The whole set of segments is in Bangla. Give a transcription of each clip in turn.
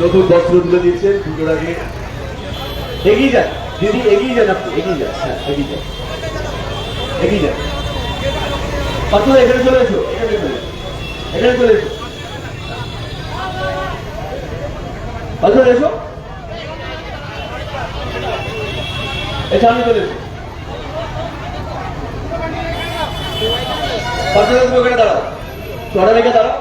নতুন বস্ত্র তুলে দিচ্ছেন পুজোর আগে। এগিয়ে যান, দিদি, এগিয়ে যান আপনি, এগিয়ে যান হ্যাঁ এগিয়ে যান। এগিয়ে যান। পাত্র এখানে চলে এসো, এখানে চলে এখানে চলে এসো। পাত্র এসো। সামনে চলে এসো। পাত্র ওখানে দাঁড়াও। চড়া রেখে দাঁড়াও।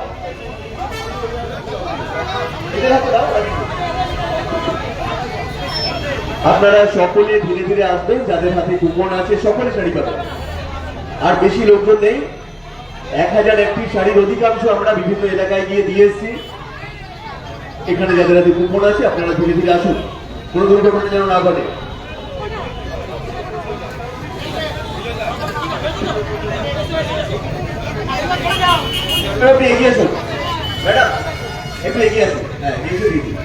আপনারা সকলে ধীরে ধীরে আসবেন, যাদের হাতে কুপন আছে, সকলে শাড়ি পাবেন। আর বেশি লোকজন নেই। এক হাজার একটি শাড়ির অধিকাংশ আমরা বিভিন্ন এলাকায় গিয়ে দিয়ে এসেছি। এখানে যাদের হাতে কুপন আছে, আপনারা ধীরে ধীরে আসুন। কোনো দুর্ঘটনা যেন না ঘটে। আপনি এগিয়ে আসুন ম্যাডাম একটু এগিয়ে আসুন হ্যাঁ এগিয়ে দিয়ে দিন।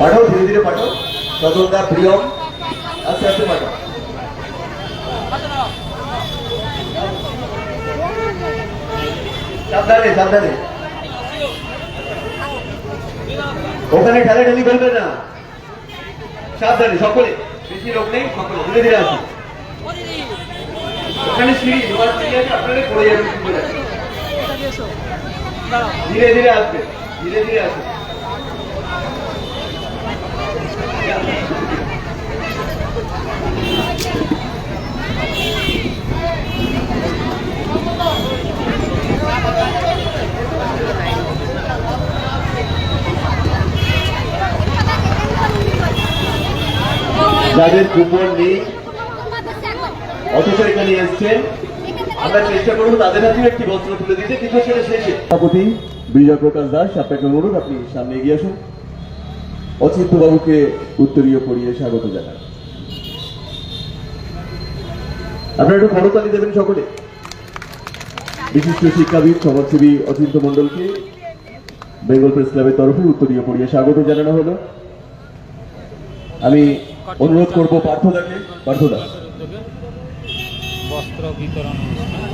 পাঠাও, ধীরে ধীরে পাঠাও। সদরদা প্রিয়ম, আস্তে আস্তে পাঠাও। সাবধানে সাবধানে। ওখানে ঠেলাঠেলি করবে না। সাবধানে, সকলে। বেশি লোক নেই, সকলে। ধীরে ধীরে আসুন ওখানে সিঁড়ি জোয়ার সিঁড়ি আছে, আপনারা পড়ে যাবেন ধীরে ধীরে আসবে, ধীরে ধীরে আসবে। যাদের কুপন নেই, অথচ এখানে এসছেন আমরা চেষ্টা করব তাদের হাতেও একটি বস্ত্র তুলে দিতে, কিন্তু সেটা শেষে। সভাপতি বিজয় প্রকাশ দাস, আপনাকে অনুরোধ, আপনি সামনে এগিয়ে আসুন। অচিন্ত বাবুকে উত্তরীয় করিয়ে স্বাগত জানান আপনারা একটু করতালি দেবেন সকলে। বিশিষ্ট শিক্ষাবিদ, সমাজসেবী অচিন্ত মণ্ডলকে বেঙ্গল প্রেস ক্লাবের তরফে উত্তরীয় পড়িয়ে স্বাগত জানানো হলো। আমি অনুরোধ করব পার্থদাকে। পার্থদা। বস্ত্র বিতরণ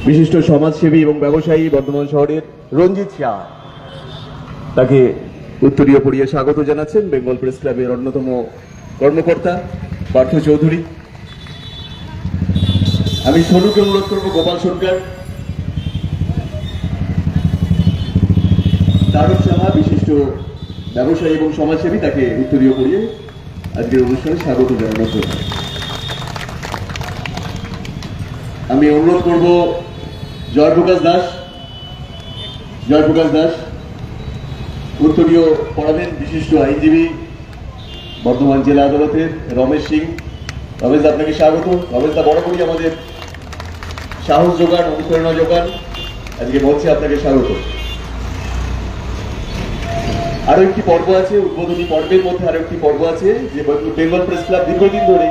বিশিষ্ট সমাজসেবী এবং ব্যবসায়ী বর্ধমান শহরের রঞ্জিত শাহ। তাকে উত্তরীয় পড়িয়ে স্বাগত জানাচ্ছেন বেঙ্গল প্রেস ক্লাবের অন্যতম কর্মকর্তা পার্থ চৌধুরী। আমি সোনুকে অনুরোধ করব গোপাল সরকার। তারক সাহা বিশিষ্ট ব্যবসায়ী এবং সমাজসেবী তাকে উত্তরীয় পড়িয়ে আজকের অনুষ্ঠানে স্বাগত জানানোর জন্য আমি অনুরোধ করব জয়প্রকাশ দাস জয়প্রকাশ দাস, উত্তরীয় পড়াবেন বিশিষ্ট আইনজীবী, বর্ধমান জেলা আদালতের রমেশ সিং। রমেশ আপনাকে স্বাগত। রমেশ দা, বরাবরই আমাদের সাহস যোগান, অনুপ্রেরণা যোগান। আজকে বলছি আপনাকে স্বাগত। আরও একটি পর্ব আছে, উদ্বোধনী পর্বের মধ্যে আরও একটি পর্ব আছে, যে বেঙ্গল প্রেস ক্লাব দীর্ঘদিন ধরে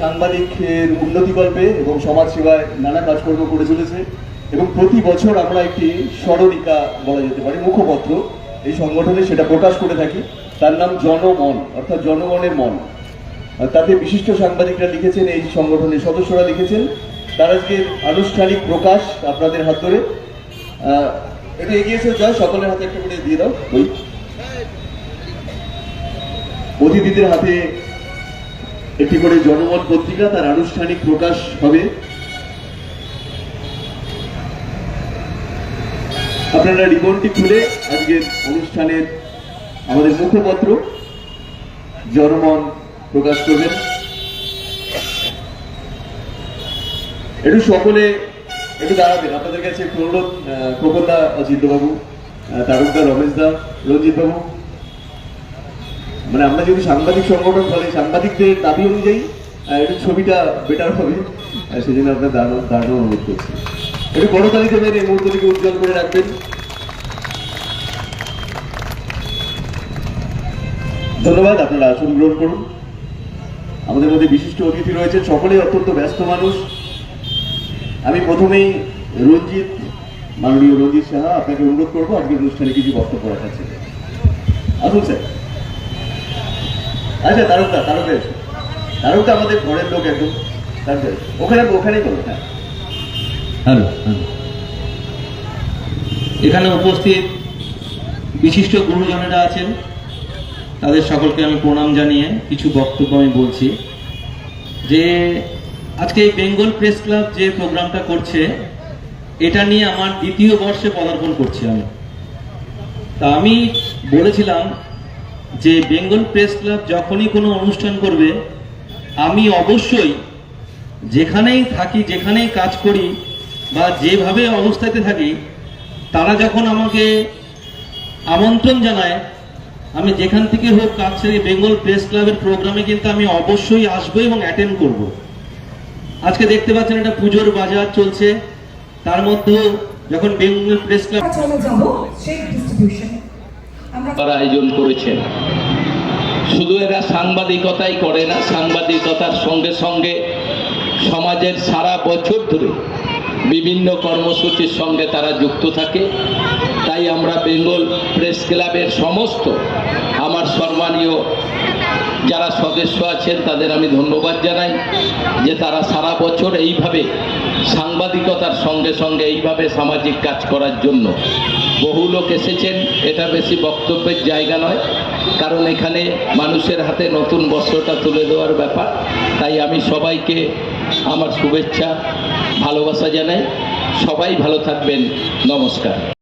সাংবাদিকের উন্নতি কল্পে এবং সমাজ সেবায় নানা কাজকর্ম করে চলেছে এবং প্রতি বছর আমরা একটি স্মরণিকা বলা যেতে পারে, মুখপত্র। এই সংগঠনে সেটা প্রকাশ করে থাকি। তার নাম জনমন, অর্থাৎ জনগণের মন। তাতে বিশিষ্ট সাংবাদিকরা লিখেছেন, এই সংগঠনের সদস্যরা লিখেছেন, তার আজকে আনুষ্ঠানিক প্রকাশ আপনাদের হাত ধরে। এটা এগিয়েছে যা সকলের হাতে একটা করে দিয়ে দাও অতিথিদের হাতে একটি করে জনমত পত্রিকা, তার আনুষ্ঠানিক প্রকাশ হবে। আপনারা রিবনটি খুলে আজকের অনুষ্ঠানের আমাদের মুখপত্র, জনমন প্রকাশ করবেন। একটু সকলে একটু দাঁড়াবেন। আপনাদের কাছে অনুরোধ খোকনদা অজিতবাবু তারকদা রঞ্জিত বাবু মানে আমরা যদি সাংবাদিক সংগঠন বলে, সাংবাদিকদের দাবি অনুযায়ী একটু ছবিটা বেটার হবে। আর সেই জন্য আপনার দাঁড়ানো দাঁড়ানো অনুরোধ করছি। একটু করতালি দেবেন এই মুহূর্তটিকে উজ্জ্বল করে রাখবেন। ধন্যবাদ, আপনারা আসন গ্রহণ করুন। আমাদের মধ্যে বিশিষ্ট অতিথি রয়েছেন, সকলেই অত্যন্ত ব্যস্ত মানুষ। আমি প্রথমেই রঞ্জিত, মাননীয় রঞ্জিত সাহা, আপনাকে অনুরোধ করব, আজকের অনুষ্ঠানে কিছু বক্তব্য রাখার জন্য। আসুন, স্যার। আচ্ছা তারকদা তারকদা এসো। তারকদা আমাদের ঘরের লোক একদম। তারপরে ওখানে ওখানেই বলো হ্যাঁ। হ্যালো। এখানে উপস্থিত বিশিষ্ট গুরুজনেরা আছেন। তাদের সকলকে আমি প্রণাম জানিয়ে কিছু বক্তব্য আমি বলছি। যে আজকে এই বেঙ্গল প্রেস ক্লাব যে প্রোগ্রামটা করছে এটা নিয়ে আমার দ্বিতীয় বর্ষে পদার্পণ করছি আমি। তা আমি বলেছিলাম যে বেঙ্গল প্রেস ক্লাব যখনই কোনো অনুষ্ঠান করবে, আমি অবশ্যই যেখানেই থাকি, যেখানেই কাজ করি বা যেভাবে অবস্থাতে থাকি, তারা যখন আমাকে আমন্ত্রণ জানায়, আমি যেখান থেকে হোক কাজ ছেড়ে বেঙ্গল প্রেস ক্লাবের প্রোগ্রামে কিন্তু আমি অবশ্যই আসব এবং অ্যাটেন্ড করব। আজকে দেখতে পাচ্ছেন একটা পুজোর বাজার চলছে তার মধ্যেও যখন বেঙ্গল প্রেস ক্লাব চলে যাব সেই ডিস্ট্রিবিউশন তারা আয়োজন করেছেন শুধু এরা সাংবাদিকতাই করে না, সাংবাদিকতার সঙ্গে সঙ্গে সমাজের সারা বছর ধরে বিভিন্ন কর্মসূচির সঙ্গে তারা যুক্ত থাকে। তাই আমরা বেঙ্গল প্রেস ক্লাবের সমস্ত আমার সম্মানীয় যারা সদস্য আছেন, তাদের আমি ধন্যবাদ জানাই যে তারা সারা বছর এইভাবে সাংবাদিকতার সঙ্গে সঙ্গে এইভাবে সামাজিক কাজ করার জন্য বহু লোক এসেছেন। এটা বেশি বক্তব্যের জায়গা নয়, কারণ এখানে মানুষের হাতে নতুন বস্ত্রটা তুলে দেওয়ার ব্যাপার। তাই আমি সবাইকে আমার শুভেচ্ছা, ভালোবাসা জানাই। সবাই ভালো থাকবেন। নমস্কার।